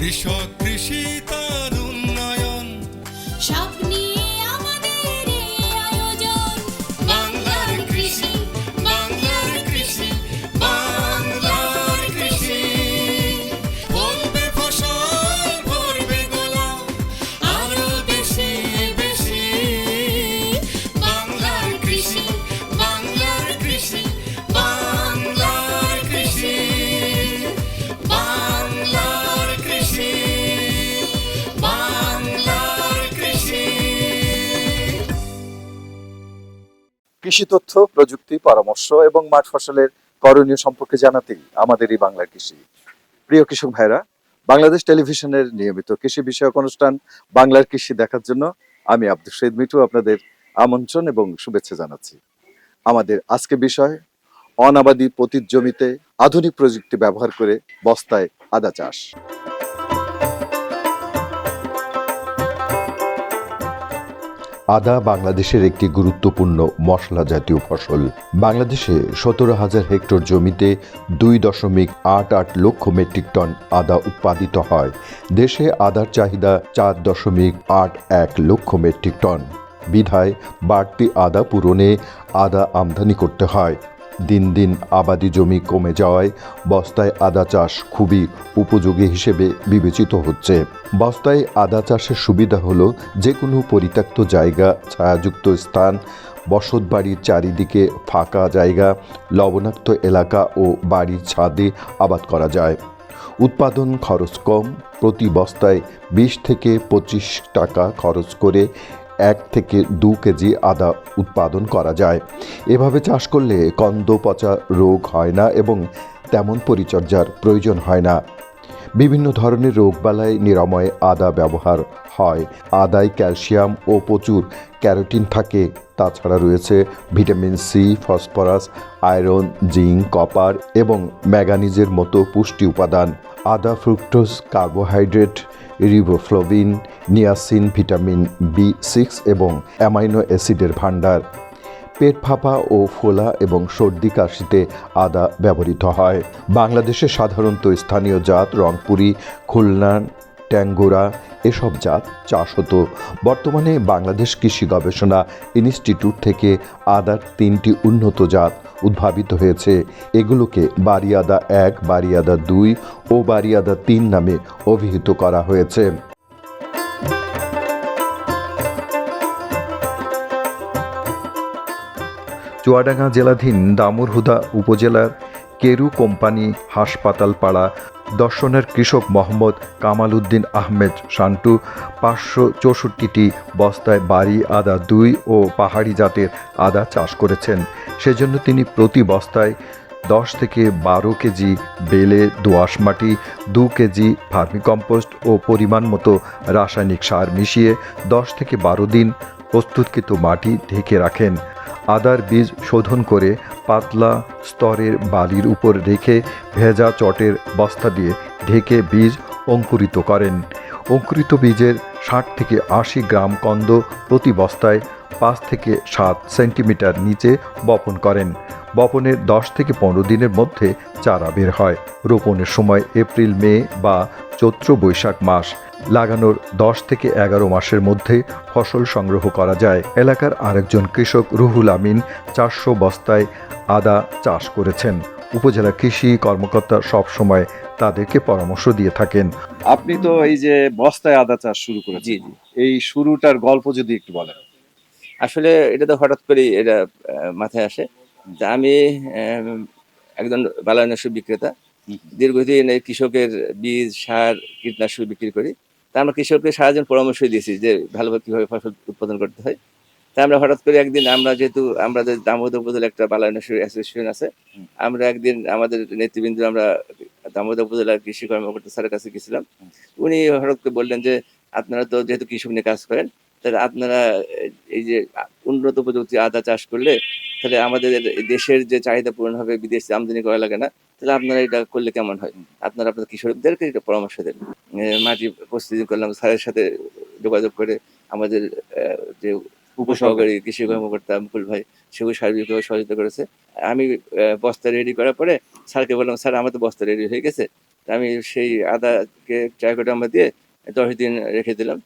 কৃষক কৃষি তার কৃষি তথ্য, প্রযুক্তি, পরামর্শ এবং মাঠ ফসলের করণীয় সম্পর্কে জানাতেই আমাদের এই বাংলার কৃষি। প্রিয় কৃষক ভাইরা বাংলাদেশ টেলিভিশনের নিয়মিত কৃষি বিষয়ক অনুষ্ঠান বাংলার কৃষি দেখার জন্য আমি আব্দুল শহীদ মিঠু আপনাদের আমন্ত্রণ এবং শুভেচ্ছা জানাচ্ছি। আমাদের আজকে বিষয়, অনাবাদী পতিত জমিতে আধুনিক প্রযুক্তি ব্যবহার করে বস্তায় আদা চাষ। আদা বাংলাদেশের একটি গুরুত্বপূর্ণ মশলা জাতীয় ফসল। বাংলাদেশে সতেরো হাজার হেক্টর জমিতে দুই দশমিক আট আট লক্ষ মেট্রিক টন আদা উৎপাদিত হয়। দেশে আদার চাহিদা চার দশমিক আট এক লক্ষ মেট্রিক টন। বিধায় বাড়তি আদা পূরণে আদা আমদানি করতে হয়। দিন দিন আবাদি জমি কমে যাওয়ায় বস্তায় আদা চাষ খুবই উপযোগী হিসেবে বিবেচিত হচ্ছে। বস্তায় আদা চাষের সুবিধা হলো যে কোনো পরিত্যক্ত জায়গা, ছায়াযুক্ত স্থান, বসতবাড়ির চারিদিকে ফাঁকা জায়গা, লবণাক্ত এলাকা ও বাড়ির ছাদে আবাদ করা যায়। উৎপাদন খরচ কম, প্রতি বস্তায় বিশ থেকে পঁচিশ টাকা খরচ করে এক থেকে দু কেজি আদা উৎপাদন করা যায়। এভাবে চাষ করলে কন্দ, পচা রোগ হয় না এবং তেমন পরিচর্যার প্রয়োজন হয় না। বিভিন্ন ধরনের রোগবালাই নিরাময়ে আদা ব্যবহার হয়। আদায় ক্যালসিয়াম ও প্রচুর ক্যারোটিন থাকে। তাছাড়া রয়েছে vitamin C, phosphorus, iron, zinc, copper এবং ম্যাগানিজের মতো পুষ্টি উপাদান। আদা, fructose, carbohydrate, riboflavin, niacin, vitamin B six এবং অ্যামাইনো অ্যাসিডের ভাণ্ডার। পেট ফাঁপা ও ফোলা এবং সর্দি কাশিতে আদা ব্যবহৃত হয়। বাংলাদেশে সাধারণত স্থানীয় জাত রংপুরি, খুলনা, ট্যাঙ্গোরা এসব জাত চাষ হতো। বর্তমানে বাংলাদেশ কৃষি গবেষণা ইনস্টিটিউট থেকে আদার তিনটি উন্নত জাত উদ্ভাবিত হয়েছে। এগুলোকে বারিয়াদা এক, বারিয়াদা দুই ও বারিয়াদা তিন নামে অভিহিত করা হয়েছে। চুয়াডাঙ্গা জেলাধীন দামুরহুদা উপজেলার কেরু কোম্পানি হাসপাতাল পাড়া দর্শনের কৃষক মোহাম্মদ কামাল উদ্দিন আহমেদ শান্টু পাঁচশো চৌষট্টিটি বস্তায় বাড়ি, আদা দুই ও পাহাড়ি জাতের আদা চাষ করেছেন। সেজন্য তিনি প্রতি বস্তায় দশ থেকে বারো কেজি বেলে, দোআঁশ মাটি, দু কেজি ভার্মিকম্পোস্ট ও পরিমাণ মতো রাসায়নিক সার মিশিয়ে দশ থেকে বারো দিন প্রস্তুতকৃত মাটি ঢেকে রাখেন। আদার বীজ শোধন করে পাতলা স্তরের বালির উপর রেখে ভেজা চটের বস্তা দিয়ে ঢেকে বীজ অঙ্কুরিত করেন। অঙ্কুরিত বীজের ষাট থেকে আশি গ্রাম কন্দ প্রতি বস্তায় পাঁচ থেকে সাত সেন্টিমিটার নিচে বপন করেন। বপনের দশ থেকে পনেরো দিনের মধ্যে চারা বের হয়। রোপণের সময় এপ্রিল, মে বা চৈত্র বৈশাখ মাস। লাগানোর দশ থেকে এগারো মাসের মধ্যে ফসল সংগ্রহ করা যায়। এলাকার আরেকজন কৃষক রুহুল আমিন চারশো বস্তায় আদা চাষ করেছেন। উপজেলা কৃষি কর্মকর্তা সব সময় তাদেরকে পরামর্শ দিয়ে থাকেন। আপনি তো এই যে বস্তায় আদা চাষ শুরু জি করেছেন এই শুরুটার গল্প যদি একটু বলেন। আসলে এটা তো হঠাৎ করে এটা মাথায় আসে যে আমি একজন বালানাশক বিক্রেতা। দীর্ঘদিন এই কৃষকের বীজ সার কীটনাশক বিক্রি করি। তা আমরা কৃষককে সারাদিন পরামর্শ দিয়েছি যে ভালোভাবে কীভাবে ফসল উৎপাদন করতে হয়। তা আমরা হঠাৎ করে একদিন আমরা যেহেতু আমরা যে দামোদর উপজেলা একটা বালানাশক অ্যাসোসিয়েশন আছে আমরা একদিন আমাদের নেতৃবৃন্দ আমরা দামোদর উপজেলার কৃষি কর্মকর্তা স্যারের কাছে গেছিলাম। উনি হঠাৎ করে বললেন যে আপনারা তো যেহেতু কৃষক নিয়ে কাজ করেন তাহলে আপনারা এই যে উন্নত প্রযুক্তি আদা চাষ করলে তাহলে আমাদের দেশের যে চাহিদা পূরণ হবে, বিদেশে আমদানি করা লাগে না, তাহলে আপনারা এটা করলে কেমন হয়? আপনারা আপনার কৃষকদেরকে এটা পরামর্শ দেন। মাটি প্রস্তুতি করলাম, স্যারের সাথে যোগাযোগ করে আমাদের যে উপসহকারী কৃষি কর্মকর্তা মুকুল ভাই সেগুলো সার্বিকভাবে সহযোগিতা করেছে। আমি বস্তা রেডি করার পরে স্যারকে বললাম, স্যার, আমার তো বস্তা রেডি হয়ে গেছে। আমি সেই আদাকে ট্রাইকোডার্মা দিয়ে দশ দিন রেখে দিলাম।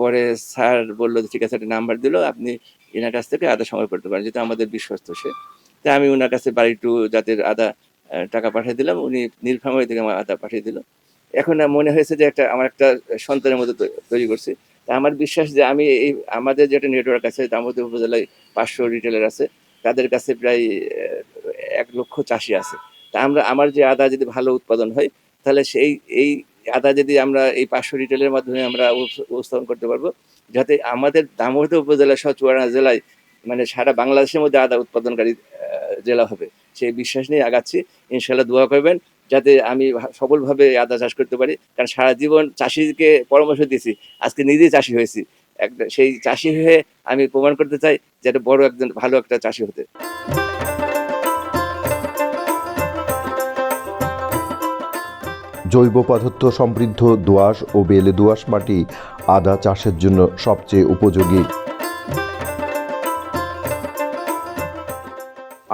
পরে স্যার বলল যে, ঠিক আছে একটা নাম্বার দিল আপনি এনার কাছ থেকে আদা সংগ্রহ করতে পারেন। যেটা আমাদের বিশ্বস্ত সে। তা আমি ওনার কাছে বাড়ি টু জাতের আদা টাকা পাঠিয়ে দিলাম। উনি নীলফামারি থেকে আমার আদা পাঠিয়ে দিল। এখন মনে হয়েছে যে একটা আমার একটা সন্তানের মতো তৈরি করছি। তা আমার বিশ্বাস যে আমি এই আমাদের যেটা নেটওয়ার্ক আছে দামোদর উপজেলায় পাঁচশো রিটেলার আছে তাদের কাছে প্রায় এক লক্ষ চাষি আছে। তা আমরা আমার যে আদা যদি ভালো উৎপাদন হয় তাহলে সেই এই আদা যদি আমরা এই পাঁচশো রিটেলের মাধ্যমে আমরা উপ- উপস্থাপন করতে পারব, যাতে আমাদের দামোদর উপজেলা সহ চুয়াডাঙ্গা জেলায় মানে সারা বাংলাদেশের মধ্যে আদা উৎপাদনকারী জেলা হবে। সেই বিশ্বাস নিয়ে আগাচ্ছি ইনশাল্লাহ দোয়া করবেন, যাতে আমি সফলভাবে আদা চাষ করতে পারি। কারণ সারা জীবন চাষিকে পরামর্শ দিয়েছি, আজকে নিজেই চাষি হয়েছি। একটা সেই চাষি হয়ে আমি প্রমাণ করতে চাই যে একটা বড় একজন, ভালো একটা চাষি হতে। জৈব পদার্থ সমৃদ্ধ দোআঁশ ও বেলে দোআঁশ মাটি আদা চাষের জন্য সবচেয়ে উপযোগী।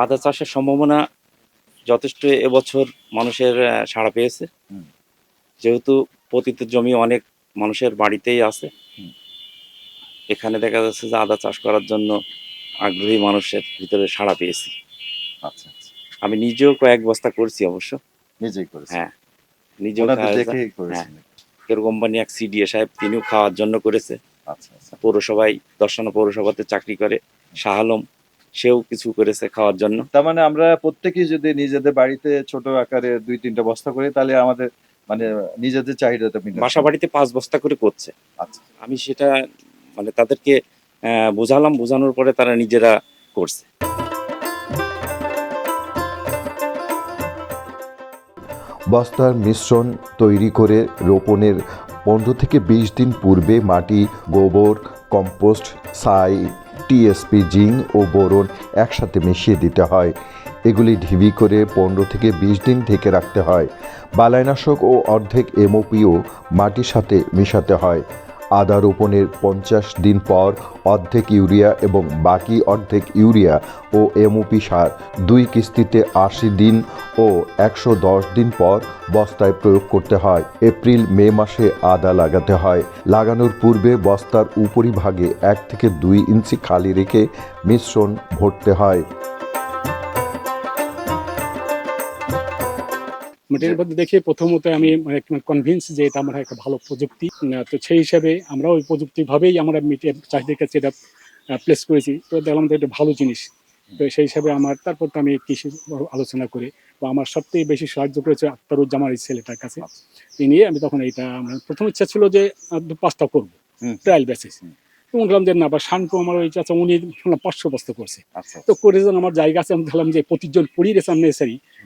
আদা চাষের সম্ভাবনা যথেষ্ট এবছর মানুষের সাড়া পেয়েছে। যেহেতু পতিত জমি অনেক মানুষের বাড়িতেই আছে। এখানে দেখা যাচ্ছে যে আদা চাষ করার জন্য আগ্রহী মানুষের ভিতরে সাড়া পেয়েছি। আচ্ছা আচ্ছা। আমি নিজেও কয়েক বস্তা করছি অবশ্য। নিজেই করেছি হ্যাঁ। নিজেও। করেছেন কেউ কোম্পানি এক সিডিএ সাহেব তিনিও খাওয়ার জন্য করেছে। আচ্ছা আচ্ছা। পৌরসভায় দর্শনা পৌরসভাতে চাকরি করে শাহ আলম সেও কিছু করেছে খাওয়ার জন্য। তার মানে আমরা প্রত্যেকেই যদি নিজেদের বাড়িতে ছোট আকারে দুই তিনটা বস্তা করি তাহলে আমাদের মানে নিজেদের চাহিদাটা বাসা বাড়িতে পাঁচ বস্তা করে করছে। আচ্ছা। আমি সেটা মানে তাদেরকে আহ, বোঝালাম বোঝানোর পরে তারা নিজেরা করছে। বস্তার মিশ্রণ তৈরি করে রোপণের পনেরো থেকে বিশ দিন পূর্বে মাটি, গোবর, কম্পোস্ট সাই টিএসপি জিং ও বোরন একসাথে মিশিয়ে দিতে হয়। এগুলি ঢিবি করে পনেরো থেকে বিশ দিন ঢেকে রাখতে হয়। বালাইনাশক ও অর্ধেক এমওপিও মাটির সাথে মিশাতে হয়। আদা রোপণের পঞ্চাশ দিন পর অর্ধেক ইউরিয়া এবং বাকি অর্ধেক ইউরিয়া ও এমওপি সার দুই কিস্তিতে আশি দিন ও একশো দশ দিন পর বস্তায় প্রয়োগ করতে হয়। এপ্রিল, মে মাসে আদা লাগাতে হয়। লাগানোর পূর্বে বস্তার উপরিভাগে এক থেকে দুই ইঞ্চি খালি রেখে মিশ্রণ ভরতে হয়। মেটেরিয়াল মধ্যে দেখে প্রথমত আমি কনভিন্স যে এটা আমার একটা ভালো প্রযুক্তি। তো সেই হিসাবে আমরা ওই প্রযুক্তিভাবেই আমরা মিটে চাষিদের কাছে এটা প্লেস করেছি। তো দেখলাম যে এটা ভালো জিনিস। তো সেই হিসাবে আমার তারপর তো আমি কৃষি আলোচনা করে। বা আমার সবথেকে বেশি সাহায্য করেছে আক্তারুজ্জামান এই ছেলেটার কাছে। এই নিয়ে আমি তখন এইটা আমার প্রথম ইচ্ছা ছিল যে পাঁচটা করব। Trial basis. তো বললাম যে না বা শান্ত আমার ওই চাচা উনি শুনলাম পাঁচশো বস্তা করছে। আচ্ছা তো করে যখন আমার জায়গা আছে আমি দেখলাম যে প্রতিজন পরিবেশ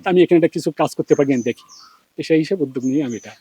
আমি এখানে একটা কিছু কাজ করতে পারি আমি দেখি। তো সেই হিসাবে উদ্যোগ নিয়ে আমি এটা।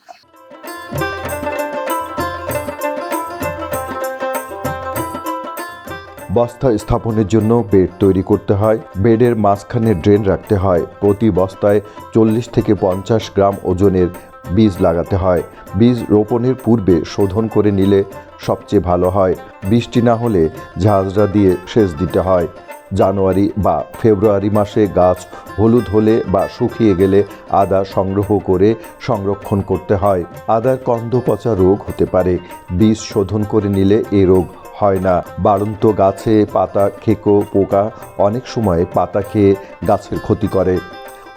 বস্তা স্থাপনের জন্য বেড তৈরি করতে হয় বেডের মাঝখানে ড্রেন রাখতে হয়। প্রতি বস্তায় চল্লিশ থেকে পঞ্চাশ গ্রাম ওজনের বীজ লাগাতে হয়। বীজ রোপণের পূর্বে শোধন করে নিলে সবচেয়ে ভালো হয়। বৃষ্টি না হলে ঝাঁঝরা দিয়ে সেচ দিতে হয়। জানুয়ারি বা ফেব্রুয়ারি মাসে গাছ হলুদ হলে বা শুকিয়ে গেলে আদা সংগ্রহ করে সংরক্ষণ করতে হয়। আদার কন্দ পচা রোগ হতে পারে। বীজ শোধন করে নিলে এ রোগ হয় না। বাড়ন্ত গাছে পাতা খেকো, পোকা অনেক সময় পাতা খেয়ে গাছের ক্ষতি করে।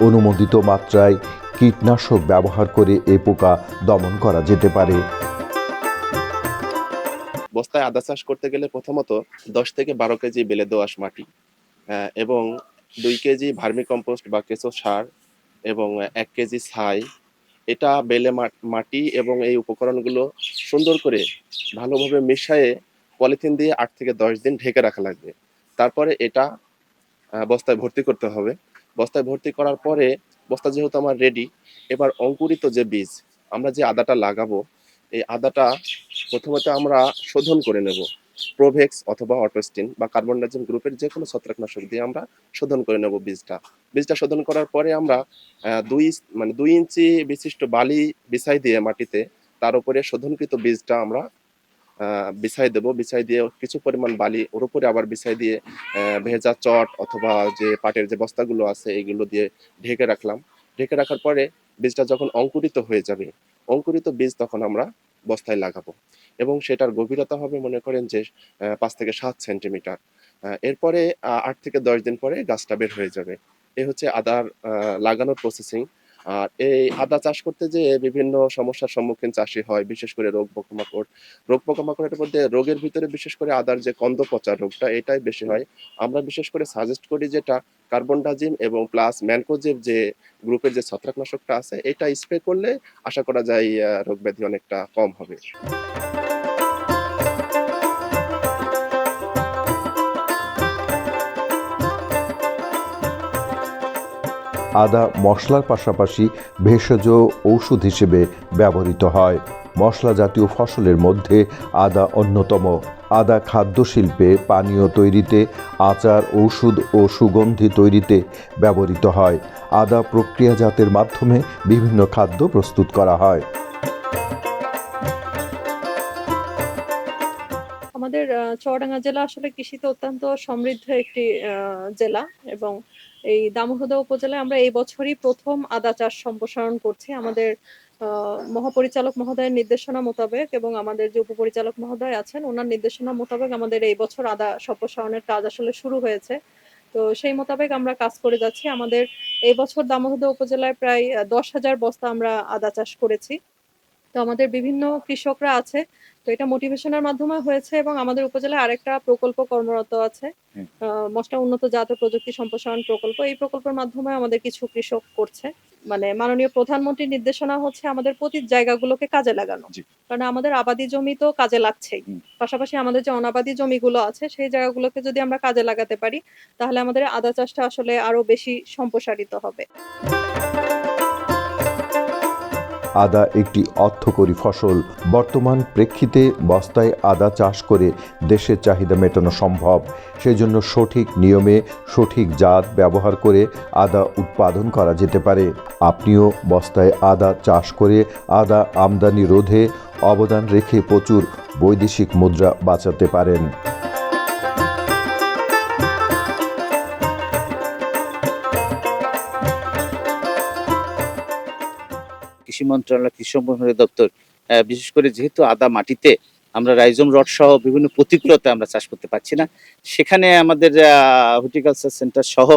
অনুমোদিত মাত্রায় কীটনাশক ব্যবহার করে এ পোকা দমন করা যেতে পারে। বস্তায় আদা চাষ করতে গেলে প্রথমত দশ থেকে বারো কেজি বেলে দোআঁশ মাটি এবং দুই কেজি ভার্মি কম্পোস্ট বা কেঁচো সার এবং এক কেজি ছাই। এটা বেলে মাটি এবং এই উপকরণগুলো সুন্দর করে ভালোভাবে মিশিয়ে পলিথিন দিয়ে আট থেকে দশ দিন ঢেকে রাখা লাগবে। তারপরে এটা বস্তায় ভর্তি করতে হবে। বস্তায় ভর্তি করার পরে বস্তা যেহেতু আমার রেডি এবার অঙ্কুরিত যে বীজ, আমরা যে আদাটা লাগাবো, এই আদাটা প্রথমত আমরা শোধন করে নেব। প্রোভেক্স অথবা অটোস্টিন বা কার্বন ডাইজিম গ্রুপের যে কোনো ছত্রাকনাশক দিয়ে আমরা শোধন করে নেব বীজটা। বীজটা শোধন করার পরে আমরা দুই মানে দুই ইঞ্চি বিশিষ্ট বালি বিছাই দিয়ে মাটিতে, তার উপরে শোধনকৃত বীজটা আমরা বিছাই দেব। বিছাই দিয়ে কিছু পরিমাণ বালি ওর উপরে আবার বিছাই দিয়ে ভেজা চট অথবা যে পাটের যে বস্তাগুলো আছে এগুলো দিয়ে ঢেকে রাখলাম। ঢেকে রাখার পরে বীজটা যখন অঙ্কুরিত হয়ে যাবে, অঙ্কুরিত বীজ তখন আমরা বস্তায় লাগাবো এবং সেটার গভীরতা হবে মনে করেন যে পাঁচ থেকে সাত সেন্টিমিটার। এরপরে আট থেকে দশ দিন পরে গাছটা বের হয়ে যাবে। এ হচ্ছে আদার লাগানোর প্রসেসিং আর এই আদা চাষ করতে যে বিভিন্ন সমস্যার সম্মুখীন চাষি হয়, বিশেষ করে রোগ পোকামাকড়। রোগ পোকামাকড়ের মধ্যে রোগের ভিতরে বিশেষ করে আদার যে কন্দ পচা রোগটা, এটাই বেশি হয়। আমরা বিশেষ করে সাজেস্ট করি যেটা কার্বনডাজিম এবং প্লাস ম্যানকোজেব যে গ্রুপের যে ছত্রাকনাশকটা আছে, এটা স্প্রে করলে আশা করা যায় রোগ ব্যাধি অনেকটা কম হবে। আদা মশলার পাশাপাশি ভেষজ ঔষধ হিসেবে ব্যবহৃত হয়। মশলা জাতীয় ফসলের মধ্যে আদা অন্যতম। আদা খাদ্য শিল্পে পানীয় তৈরিতে, আচার, ঔষধ ও সুগন্ধি তৈরিতে ব্যবহৃত হয়। আদা প্রক্রিয়াজাতের মাধ্যমে বিভিন্ন খাদ্য প্রস্তুত করা হয়। আমাদের চুয়াডাঙ্গা জেলা আসলে কৃষিতে অত্যন্ত সমৃদ্ধ একটি জেলা এবং এই দামোহদা উপজেলায় আমরা এই বছরই প্রথম আদা চাষ সম্প্রসারণ করছি। আমাদের মহাপরিচালক মহোদয়ের নির্দেশনা মোতাবেক এবং আমাদের যে উপপরিচালক মহোদয় আছেন, ওনার নির্দেশনা মোতাবেক আমাদের এই বছর আদা সম্প্রসারণের কাজ আসলে শুরু হয়েছে। তো সেই মোতাবেক আমরা কাজ করে যাচ্ছি। আমাদের এই বছর দামোহদা উপজেলায় প্রায় দশ হাজার বস্তা আমরা আদা চাষ করেছি। তো আমাদের বিভিন্ন কৃষকরা আছে। তো এটা মোটিভেশনের মাধ্যমে হয়েছে এবং আমাদের উপজেলায় আরেকটা প্রকল্প কর্মরত আছে। মশলা উন্নত জাত প্রযুক্তি সম্প্রসারণ প্রকল্প। এই প্রকল্পের মাধ্যমে আমাদের কিছু কৃষক করছে। মানে মাননীয় প্রধানমন্ত্রীর নির্দেশনা হচ্ছে আমাদের প্রতি জায়গাগুলোকে কাজে লাগানো। কারণ আমাদের আবাদি জমি তো কাজে লাগছেই। পাশাপাশি আমাদের যে অনাবাদি জমিগুলো আছে সেই জায়গাগুলোকে যদি আমরা কাজে লাগাতে পারি তাহলে আমাদের আদা চাষটা আসলে আরও বেশি সম্প্রসারিত হবে। আদা একটি অর্থকরী ফসল। বর্তমান প্রেক্ষিতে বস্তায় আদা চাষ করে দেশের চাহিদা মেটানো সম্ভব। সেজন্য সঠিক নিয়মে সঠিক জাত ব্যবহার করে আদা উৎপাদন করা যেতে পারে। আপনিও বস্তায় আদা চাষ করে আদা আমদানি রোধে অবদান রেখে প্রচুর বৈদেশিক মুদ্রা বাঁচাতে পারেন। কৃষি মন্ত্রণালয়, কৃষি সম্প্রসারণ দপ্তর বিশেষ করে যেহেতু আদা মাটিতে আমরা রাইজোম রড সহ বিভিন্ন প্রতিকূলতা আমরা চাষ করতে পারছি না, সেখানে আমাদের হর্টিকালচার সেন্টার সহ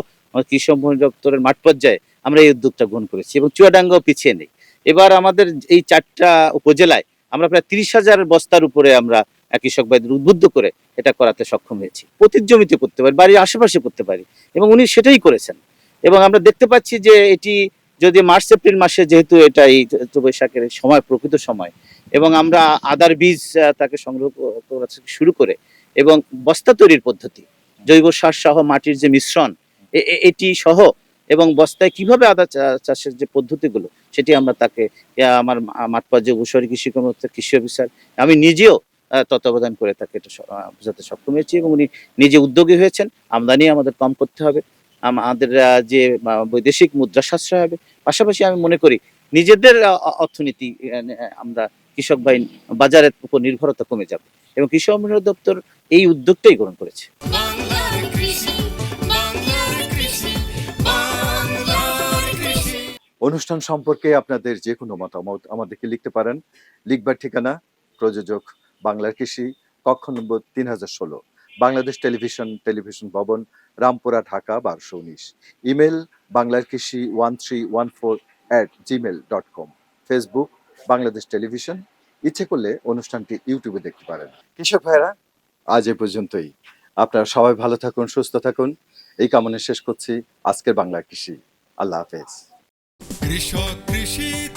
কৃষি সম্প্রসারণ দপ্তরের মাঠ পর্যায়ে আমরা এই উদ্যোগটা গ্রহণ করেছি এবং চুয়াডাঙ্গাও পিছিয়ে নেই। এবার আমাদের এই চারটা উপজেলায় আমরা প্রায় তিরিশ হাজার বস্তার উপরে আমরা কৃষক ভাইদের উদ্বুদ্ধ করে এটা করাতে সক্ষম হয়েছি। প্রতি জমিতে করতে পারি, বাড়ির আশেপাশে করতে পারি এবং উনি সেটাই করেছেন। এবং আমরা দেখতে পাচ্ছি যে এটি যদি মার্চ, এপ্রিল মাসে যেহেতু এটা এই বৈশাখের সময়, প্রকৃত সময়, এবং আমরা আদার বীজ তাকে সংগ্রহ করা শুরু করে, এবং বস্তা তৈরির পদ্ধতি, জৈব সার সহ মাটির যে মিশ্রণ এটি সহ, এবং বস্তায় কীভাবে আদা চাষের যে পদ্ধতিগুলো, সেটি আমরা তাকে আমার মাঠ পর্যায়ে উপসরি কৃষি কর্মকর্তা, কৃষি অফিসার, আমি নিজেও তত্ত্বাবধান করে তাকে এটা বোঝাতে সক্ষম হয়েছি, এবং উনি নিজে উদ্যোগী হয়েছেন, আমদানি আমাদের কম করতে হবে আমাদের যে বৈদেশিক মুদ্রা সাশ্রয় হবে পাশাপাশি আমি মনে করি নিজেদের অর্থনীতি আমরা কৃষক ভাই বাজারের উপর নির্ভরতা কমে যাবে এবং কৃষি উন্নয়ন দপ্তর এই উদ্যোগটাই গ্রহণ করেছে। অনুষ্ঠান সম্পর্কে আপনাদের যে কোনো মতামত আমাদেরকে লিখতে পারেন। লিখবার ঠিকানা প্রযোজক বাংলার কৃষি কক্ষ নম্বর তিন হাজার ষোলো বাংলাদেশ টেলিভিশন টেলিভিশন ভবন রামপুরা ঢাকা বারোশো উনিশ। ইমেল বাংলার কৃষি one three one four at Gmail dot com. Facebook Bangladesh television. ইচ্ছে করলে অনুষ্ঠানটি ইউটিউবে দেখতে পারেন। কৃষক ভাইরা আজ এ পর্যন্তই। আপনারা সবাই ভালো থাকুন সুস্থ থাকুন। এই কামনা শেষ করছি। আজকের বাংলার কৃষি আল্লাহ হাফেজ। কৃষক কৃষি